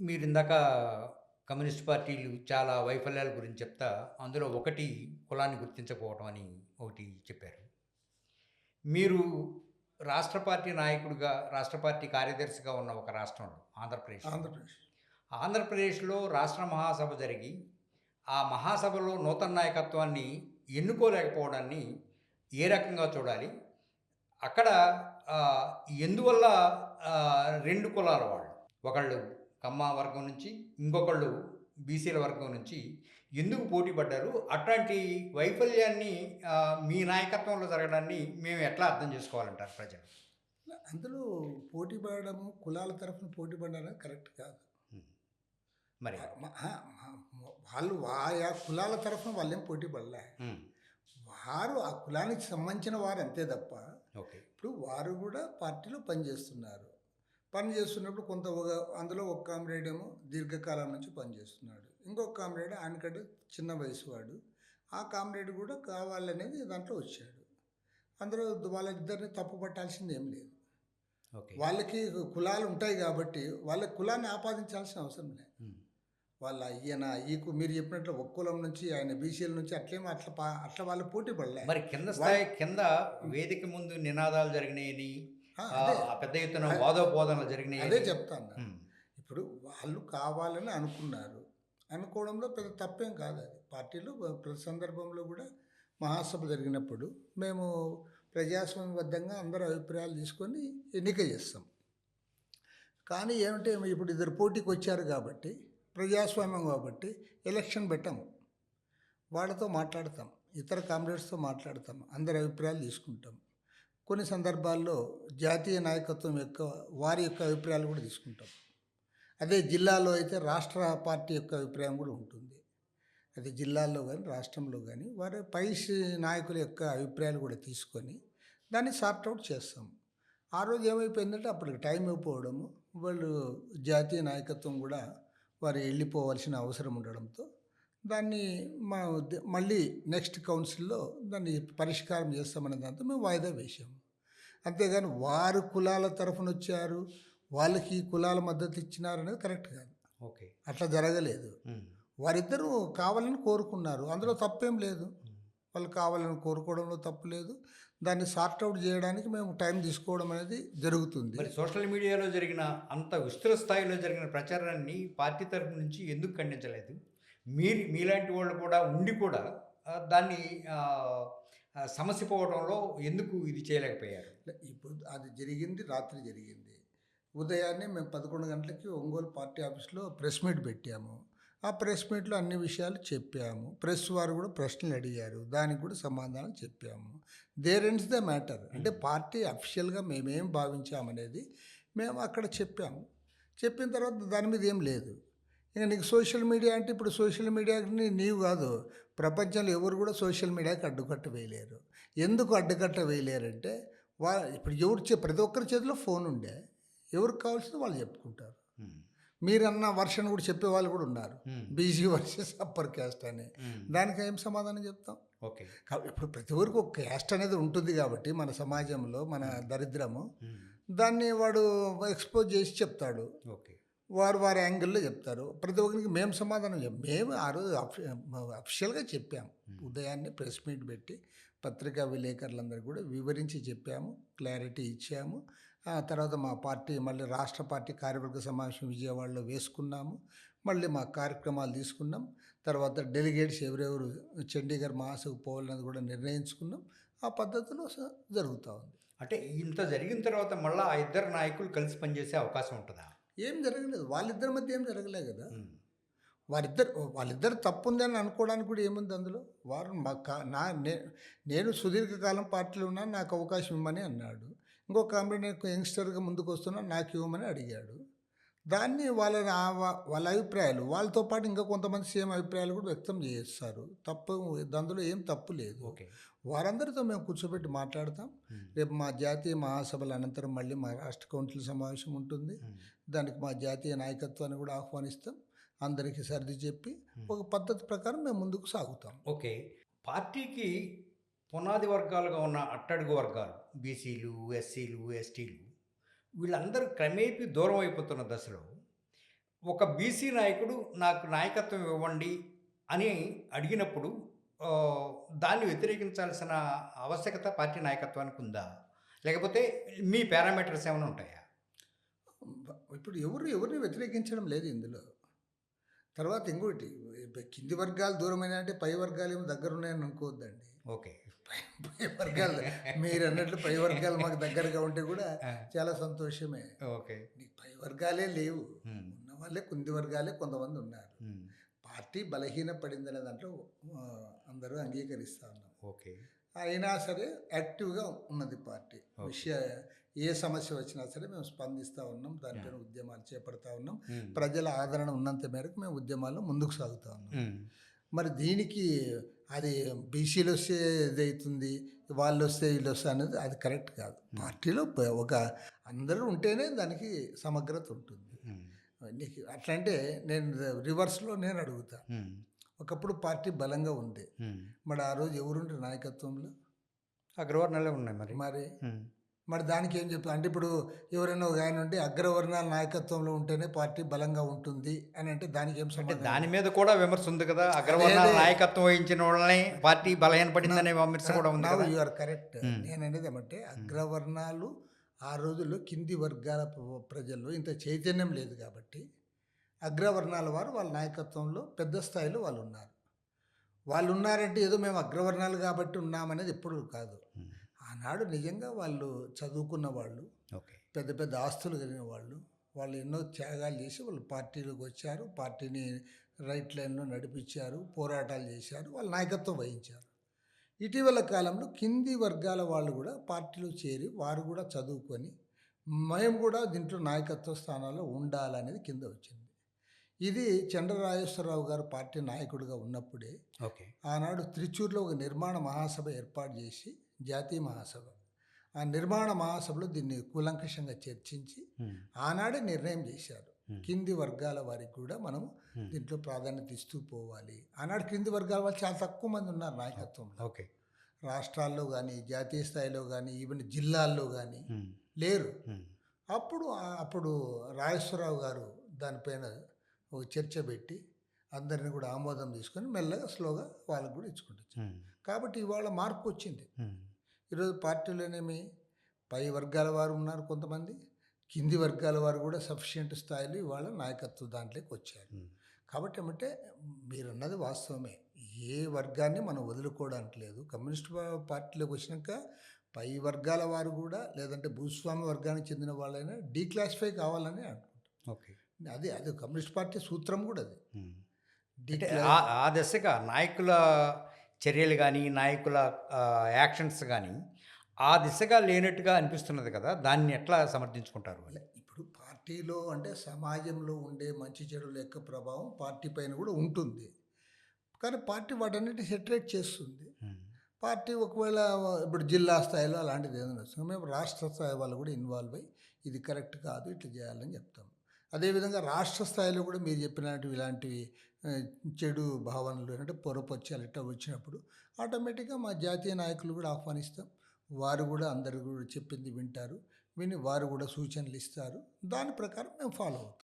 మీరు ఇందాక కమ్యూనిస్ట్ పార్టీలు చాలా వైఫల్యాల గురించి చెప్తా అందులో ఒకటి కులాన్ని గుర్తించకపోవటం అని ఒకటి చెప్పారు. మీరు రాష్ట్ర పార్టీ నాయకుడిగా రాష్ట్ర పార్టీ కార్యదర్శిగా ఉన్న ఒక రాష్ట్రంలో ఆంధ్రప్రదేశ్. ఆంధ్రప్రదేశ్. ఆంధ్రప్రదేశ్లో రాష్ట్ర మహాసభ జరిగి ఆ మహాసభలో నూతన నాయకత్వాన్ని ఎన్నుకోలేకపోవడాన్ని ఏ రకంగా చూడాలి? అక్కడ ఎందువల్ల రెండు కులాల వాళ్ళు? ఒకళ్ళు కమ్మ వర్గం నుంచి ఇంకొకళ్ళు బీసీల వర్గం నుంచి ఎందుకు పోటీ పడ్డారు? అట్లాంటి వైఫల్యాన్ని మీ నాయకత్వంలో జరగడాన్ని మేము ఎట్లా అర్థం చేసుకోవాలంటారు ప్రజలు? అందులో పోటీ పడడము కులాల తరఫున పోటీ పడడం కరెక్ట్ కాదు. మరి? వాళ్ళు ఆయా కులాల తరఫున వాళ్ళేం పోటీ పడలే. వారు ఆ కులానికి సంబంధించిన వారు అంతే తప్ప ఓకే. ఇప్పుడు వారు కూడా పార్టీలో పనిచేస్తున్నారు. పని చేస్తున్నప్పుడు కొంత ఒక అందులో ఒక కామ్రేడ్ ఏమో దీర్ఘకాలం నుంచి పనిచేస్తున్నాడు ఇంకొక కామ్రేడ్ ఆయనకంటే చిన్న వయసు వాడు ఆ కామ్రేడ్ కూడా కావాలనేది దాంట్లో వచ్చాడు. అందులో వాళ్ళిద్దరిని తప్పు పట్టాల్సింది ఏం లేదు. వాళ్ళకి కులాలు ఉంటాయి కాబట్టి వాళ్ళ కులాన్ని ఆపాదించాల్సిన అవసరం లేదు. వాళ్ళ ఈయన ఈకు మీరు చెప్పినట్లు ఒక్క కులం నుంచి ఆయన బీసీల నుంచి అట్లేమో అట్లా పా- అట్లా వాళ్ళు పోటీ పడలే. మరి కింద స్థాయి కింద వేదిక ముందు నినాదాలు జరిగినాయని పెద్ద ఎత్తున వాదోపోదనలు జరిగినాయి. అదే చెప్తాను. ఇప్పుడు వాళ్ళు కావాలని అనుకున్నారు. అనుకోవడంలో పెద్ద తప్పేం కాదు అది. పార్టీలో ప్రతి సందర్భంలో కూడా మహాసభ జరిగినప్పుడు మేము ప్రజాస్వామ్యబద్ధంగా అందరి అభిప్రాయాలు తీసుకొని ఎన్నిక చేస్తాం. కానీ ఏమంటే ఇప్పుడు ఇద్దరు పోటీకి వచ్చారు కాబట్టి ప్రజాస్వామ్యం కాబట్టి ఎలక్షన్ పెట్టాము. వాళ్ళతో మాట్లాడతాం. ఇతర కామ్రేడ్స్తో మాట్లాడతాం. అందరి అభిప్రాయాలు తీసుకుంటాం. కొన్ని సందర్భాల్లో జాతీయ నాయకత్వం యొక్క వారి యొక్క అభిప్రాయాలు కూడా తీసుకుంటాం. అదే జిల్లాలో అయితే రాష్ట్ర పార్టీ యొక్క అభిప్రాయం కూడా ఉంటుంది. అది జిల్లాల్లో కానీ రాష్ట్రంలో కానీ వారి పై నాయకుల యొక్క అభిప్రాయాలు కూడా తీసుకొని దాన్ని సార్ట్అవుట్ చేస్తాం. ఆ రోజు ఏమైపోయిందంటే అప్పటికి టైం అయిపోవడము. వాళ్ళు జాతీయ నాయకత్వం కూడా వారు వెళ్ళిపోవాల్సిన అవసరం ఉండడంతో దాన్ని మా మళ్ళీ నెక్స్ట్ కౌన్సిల్లో దాన్ని పరిష్కారం చేస్తామనే దాంతో మేము వాయిదా వేసాము అంతేగాని వారు కులాల తరఫున వచ్చారు వాళ్ళకి కులాల మద్దతు ఇచ్చినారు అనేది కరెక్ట్ కాదు. ఓకే. అట్లా జరగలేదు. వారిద్దరూ కావాలని కోరుకున్నారు. అందులో తప్పేం లేదు. వాళ్ళు కావాలని కోరుకోవడంలో తప్పు లేదు. దాన్ని సార్ట్అవుట్ చేయడానికి మేము టైం తీసుకోవడం అనేది జరుగుతుంది. మరి సోషల్ మీడియాలో జరిగిన అంత విస్తృత స్థాయిలో జరిగిన ప్రచారాన్ని పార్టీ తరఫు నుంచి ఎందుకు ఖండించలేదు? మీరు మీలాంటి వాళ్ళు కూడా ఉండి కూడా దాన్ని సమస్య పోవడంలో ఎందుకు ఇది చేయలేకపోయారు? ఇప్పుడు అది జరిగింది రాత్రి జరిగింది. ఉదయాన్నే మేము పదకొండు గంటలకి ఒంగోలు పార్టీ ఆఫీస్లో ప్రెస్ మీట్ పెట్టాము. ఆ ప్రెస్ మీట్లో అన్ని విషయాలు చెప్పాము. ప్రెస్ వారు కూడా ప్రశ్నలు అడిగారు. దానికి కూడా సమాధానం చెప్పాము. There ends the matter. అంటే పార్టీ అఫిషియల్గా మేమేం భావించామనేది మేము అక్కడ చెప్పాము. చెప్పిన తర్వాత దాని మీద ఏం లేదు. ఇక నీకు సోషల్ మీడియా అంటే ఇప్పుడు సోషల్ మీడియాకి నీవు కాదు ప్రపంచంలో ఎవరు కూడా సోషల్ మీడియాకి అడ్డుకట్ట వేయలేరు. ఎందుకు అడ్డుకట్ట వేయలేరంటే వా ఇప్పుడు ఎవరు చే ప్రతి ఒక్కరి చేతిలో ఫోన్ ఉండే ఎవరికి కావాల్సింది వాళ్ళు చెప్పుకుంటారు. మీరన్న వర్షన్ కూడా చెప్పే వాళ్ళు కూడా ఉన్నారు. బీసీ వర్సెస్ అప్పర్ క్యాస్ట్ అని. దానికి ఏం సమాధానం చెప్తాం? ఓకే. ఇప్పుడు ప్రతి ఒక్కరికి ఒక క్యాస్ట్ అనేది ఉంటుంది కాబట్టి మన సమాజంలో మన దరిద్రము. దాన్ని వాడు ఎక్స్పోజ్ చేసి చెప్తాడు. ఓకే. వారు వారి యాంగిల్లో చెప్తారు. ప్రతి ఒక్కరికి మేము సమాధానం చెప్పాం మేము ఆ రోజు అఫి- అఫిషియల్గా చెప్పాము ఉదయాన్నే ప్రెస్ మీట్ పెట్టి పత్రికా విలేకరులందరూ కూడా వివరించి చెప్పాము క్లారిటీ ఇచ్చాము. ఆ తర్వాత మా పార్టీ మళ్ళీ రాష్ట్ర పార్టీ కార్యవర్గ సమావేశం విజయవాడలో వేసుకున్నాము. మళ్ళీ మా కార్యక్రమాలు తీసుకున్నాం. తర్వాత డెలిగేట్స్ ఎవరెవరు చండీగఢ్ మహాసభకు పోవాలన్నది కూడా నిర్ణయించుకున్నాం. ఆ పద్ధతిలో జరుగుతూ ఉంది. అంటే ఇంత జరిగిన తర్వాత మళ్ళీ ఆ ఇద్దరు నాయకులు కలిసి పనిచేసే అవకాశం ఉంటుందా? ఏం జరగలేదు. వాళ్ళిద్దరి మధ్య ఏం జరగలేదు కదా. వారిద్దరు వాళ్ళిద్దరు తప్పు ఉందని అనుకోవడానికి కూడా ఏముంది అందులో? వారు మా కా- నా నే- నేను సుదీర్ఘకాలం పార్టీలో ఉన్నాను నాకు అవకాశం ఇవ్వమని అన్నాడు. ఇంకో కామెడీ నేను యంగ్స్టర్గా ముందుకు వస్తున్నా నాకు ఇవ్వమని అడిగాడు. దాన్ని వాళ్ళ వాళ్ళ అభిప్రాయాలు వాళ్ళతో పాటు ఇంకా కొంతమంది సేమ్ అభిప్రాయాలు కూడా వ్యక్తం చేస్తారు. తప్పు అందులో ఏం తప్పు లేదు. ఓకే. వారందరితో మేము కూర్చోబెట్టి మాట్లాడతాం. రేపు మా జాతీయ మహాసభల అనంతరం మళ్ళీ మా రాష్ట్ర కౌన్సిల్ సమావేశం ఉంటుంది. దానికి మా జాతీయ నాయకత్వాన్ని కూడా ఆహ్వానిస్తాం. అందరికీ సర్ది చెప్పి ఒక పద్ధతి ప్రకారం మేము ముందుకు సాగుతాం. ఓకే. పార్టీకి పునాది వర్గాలుగా ఉన్న అట్టడుగు వర్గాలు బీసీలు ఎస్సీలు ఎస్టీలు వీళ్ళందరూ క్రమేపీ దూరం అయిపోతున్న దశలో ఒక బీసీ నాయకుడు నాకు నాయకత్వం ఇవ్వండి అని అడిగినప్పుడు దాన్ని వ్యతిరేకించాల్సిన ఆవశ్యకత పార్టీ నాయకత్వానికి ఉందా? లేకపోతే మీ పారామీటర్స్ ఏమైనా ఉంటాయా? ఇప్పుడు ఎవరు ఎవరిని వ్యతిరేకించడం లేదు ఇందులో. తర్వాత ఇంకోటి కింది వర్గాలు దూరమైన అంటే పై వర్గాలు ఏమో దగ్గర ఉన్నాయని అనుకోవద్దండి. ఓకే. పై వర్గాలు మీరు అన్నట్లు పై వర్గాలు మాకు దగ్గరగా ఉంటే కూడా చాలా సంతోషమే. ఓకే. నీకు పై వర్గాలే లేవు. ఉన్న వాళ్ళే కింది వర్గాలే కొంతమంది ఉన్నారు. పార్టీ బలహీన పడిందనే దాంట్లో అందరూ అంగీకరిస్తా ఉన్నాం ఓకే. అయినా సరే యాక్టివ్గా ఉన్నది పార్టీ. విషయ ఏ సమస్య వచ్చినా సరే మేము స్పందిస్తూ ఉన్నాం దానిపైన ఉద్యమాలు చేపడతా ఉన్నాం. ప్రజల ఆదరణ ఉన్నంత మేరకు మేము ఉద్యమాల్లో ముందుకు సాగుతా ఉన్నాం. మరి దీనికి అది బీసీలు వస్తే ఇదవుతుంది వాళ్ళు వస్తే వీళ్ళు వస్తే అనేది అది కరెక్ట్ కాదు. పార్టీలో ఒక అందరూ ఉంటేనే దానికి సమగ్రత ఉంటుంది. నీకు అట్లా అంటే నేను రివర్స్లో నేను అడుగుతా. ఒకప్పుడు పార్టీ బలంగా ఉంది. మరి ఆ రోజు ఎవరుంటే నాయకత్వంలో? అగ్రవర్ణాలే ఉన్నాయి మరి. మరి? మరి దానికి ఏం చెప్పారు అంటే ఇప్పుడు ఎవరైనా ఒక ఆయన ఉంటే అగ్రవర్ణాల నాయకత్వంలో ఉంటేనే పార్టీ బలంగా ఉంటుంది అని అంటే దానికి ఏం అంటే దాని మీద కూడా విమర్శ ఉంది కదా. అగ్రవర్ణాల. నాయకత్వం వహించిన వాళ్ళని పార్టీ బలహీనపడిందనే విమర్శ కూడా ఉంది కదా. You are correct. నేను అనేది ఏమంటే అగ్రవర్ణాలు ఆ రోజుల్లో కింది వర్గాల ప్ర- ప్రజల్లో ఇంత చైతన్యం లేదు కాబట్టి అగ్రవర్ణాల వారు వాళ్ళ నాయకత్వంలో పెద్ద స్థాయిలో వాళ్ళు ఉన్నారు వాళ్ళు ఉన్నారంటే ఏదో మేము అగ్రవర్ణాలు కాబట్టి ఉన్నామనేది ఎప్పుడు కాదు. ఆనాడు నిజంగా వాళ్ళు చదువుకున్న వాళ్ళు పెద్ద పెద్ద ఆస్తులు కలిగిన వాళ్ళు వాళ్ళు ఎన్నో త్యాగాలు చేసి వాళ్ళు పార్టీలోకి వచ్చారు పార్టీని రైట్ లైన్లో నడిపించారు పోరాటాలు చేశారు వాళ్ళు నాయకత్వం వహించారు. ఇటీవల కాలంలో కింది వర్గాల వాళ్ళు కూడా పార్టీలో చేరి వారు కూడా చదువుకొని మేము కూడా దీంట్లో నాయకత్వ స్థానాల్లో ఉండాలనేది కింద వచ్చింది. ఇది చంద్రరాజేశ్వరరావు గారు పార్టీ నాయకుడిగా ఉన్నప్పుడే ఓకే. ఆనాడు త్రిచూర్లో ఒక నిర్మాణ మహాసభ ఏర్పాటు చేసి జాతీయ మహాసభ. ఆ నిర్మాణ మహాసభలో దీన్ని కూలంకషంగా చర్చించి ఆనాడే నిర్ణయం చేశారు. కింది వర్గాల వారికి కూడా మనం. దీంట్లో ప్రాధాన్యత ఇస్తూ పోవాలి. ఆనాడు కింది వర్గాల వాళ్ళు చాలా తక్కువ మంది ఉన్నారు నాయకత్వంలో. ఓకే. రాష్ట్రాల్లో కానీ జాతీయ స్థాయిలో కానీ ఈవెన్ జిల్లాల్లో కానీ లేరు. అప్పుడు అప్పుడు రాజేశ్వరరావు గారు దానిపైన ఒక చర్చ పెట్టి అందరిని కూడా ఆమోదం తీసుకొని మెల్లగా స్లోగా వాళ్ళకు కూడా ఇచ్చుకుంటారు కాబట్టి ఇవాళ మార్పు వచ్చింది. ఈరోజు పార్టీలోనేమి పై వర్గాల వారు ఉన్నారు కొంతమంది. కింది వర్గాల వారు కూడా సఫిషియెంట్ స్థాయిలో ఇవాళ నాయకత్వ దాంట్లోకి వచ్చారు. కాబట్టి ఏమంటే మీరన్నది వాస్తవమే. ఏ వర్గాన్ని మనం వదులుకోవడానికి లేదు. కమ్యూనిస్ట్ పార్టీలోకి వచ్చినాక పై వర్గాల వారు కూడా లేదంటే భూస్వామి వర్గానికి చెందిన వాళ్ళైనా డీక్లాసిఫై కావాలని అనుకుంటాం ఓకే. అది అది కమ్యూనిస్ట్ పార్టీ సూత్రం కూడా అది. ఆ దశగా నాయకుల చర్యలు కానీ నాయకుల యాక్షన్స్ కానీ ఆ దిశగా లేనట్టుగా అనిపిస్తున్నది కదా దాన్ని ఎట్లా సమర్థించుకుంటారు ఇప్పుడు పార్టీలో అంటే సమాజంలో ఉండే మంచి చెడుల యొక్క ప్రభావం పార్టీ పైన కూడా ఉంటుంది. కానీ పార్టీ వాటన్నిటి సెటరేట్ చేస్తుంది. పార్టీ ఒకవేళ ఇప్పుడు జిల్లా స్థాయిలో అలాంటిది ఏదైనా వస్తుంది. మేము రాష్ట్ర స్థాయి వాళ్ళు కూడా ఇన్వాల్వ్ అయ్యి ఇది కరెక్ట్ కాదు ఇట్లా చేయాలని చెప్తాం. అదేవిధంగా రాష్ట్ర స్థాయిలో కూడా మీరు చెప్పినట్టు ఇలాంటివి చెడు భావనలు అంటే పొరపచ్చాలు ఇట్లా వచ్చినప్పుడు ఆటోమేటిక్గా మా జాతీయ నాయకులు కూడా ఆహ్వానిస్తాం. వారు కూడా అందరు కూడా చెప్పింది వింటారు. విని వారు కూడా సూచనలు ఇస్తారు. దాని ప్రకారం మేము ఫాలో అవుతాం.